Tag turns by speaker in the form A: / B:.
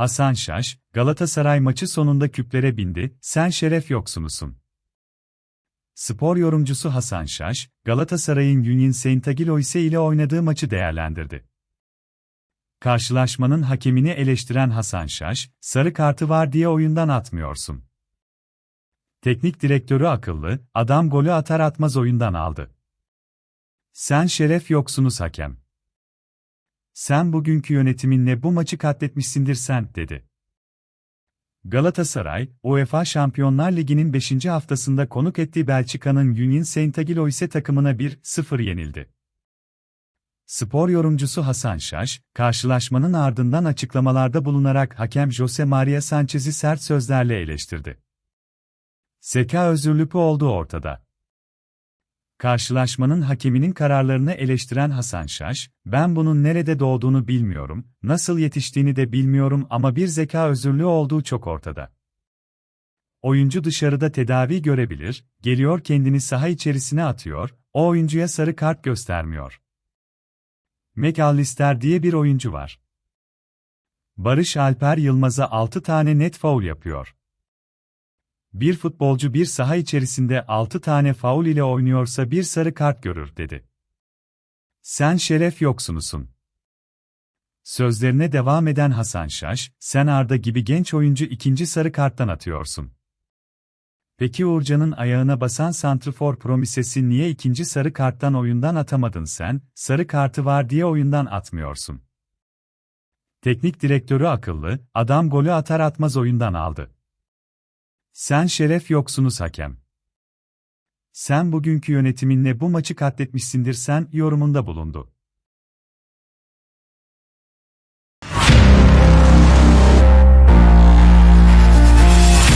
A: Hasan Şaş, Galatasaray maçı sonunda küplere bindi, sen şeref yoksunusun. Spor yorumcusu Hasan Şaş, Galatasaray'ın Union Saint-Gilloise ile oynadığı maçı değerlendirdi. Karşılaşmanın hakemini eleştiren Hasan Şaş, sarı kartı var diye oyundan atmıyorsun. Teknik direktörü akıllı, adam golü atar atmaz oyundan aldı. Sen şeref yoksunuz hakem. Sen bugünkü yönetiminle bu maçı katletmişsindir sen, dedi. Galatasaray, UEFA Şampiyonlar Ligi'nin 5. haftasında konuk ettiği Belçika'nın Union Saint-Gilloise takımına 1-0 yenildi. Spor yorumcusu Hasan Şaş, karşılaşmanın ardından açıklamalarda bulunarak hakem Jose Maria Sanchez'i sert sözlerle eleştirdi. Zeka özürlüpü olduğu ortada. Karşılaşmanın hakeminin kararlarını eleştiren Hasan Şaş, ben bunun nerede doğduğunu bilmiyorum, nasıl yetiştiğini de bilmiyorum ama bir zeka özürlüğü olduğu çok ortada. Oyuncu dışarıda tedavi görebilir, geliyor kendini saha içerisine atıyor, o oyuncuya sarı kart göstermiyor. McAllister diye bir oyuncu var. Barış Alper Yılmaz'a 6 tane net faul yapıyor. Bir futbolcu bir saha içerisinde 6 tane faul ile oynuyorsa bir sarı kart görür, dedi. Sen şeref yoksunusun. Sözlerine devam eden Hasan Şaş, sen Arda gibi genç oyuncu ikinci sarı karttan atıyorsun. Peki Uğurcan'ın ayağına basan Santrfor Promises'i niye ikinci sarı karttan oyundan atamadın sen, sarı kartı var diye oyundan atmıyorsun. Teknik direktörü akıllı, adam golü atar atmaz oyundan aldı. Sen şeref yoksunuz hakem. Sen bugünkü yönetiminle bu maçı katletmişsindir sen yorumunda bulundu.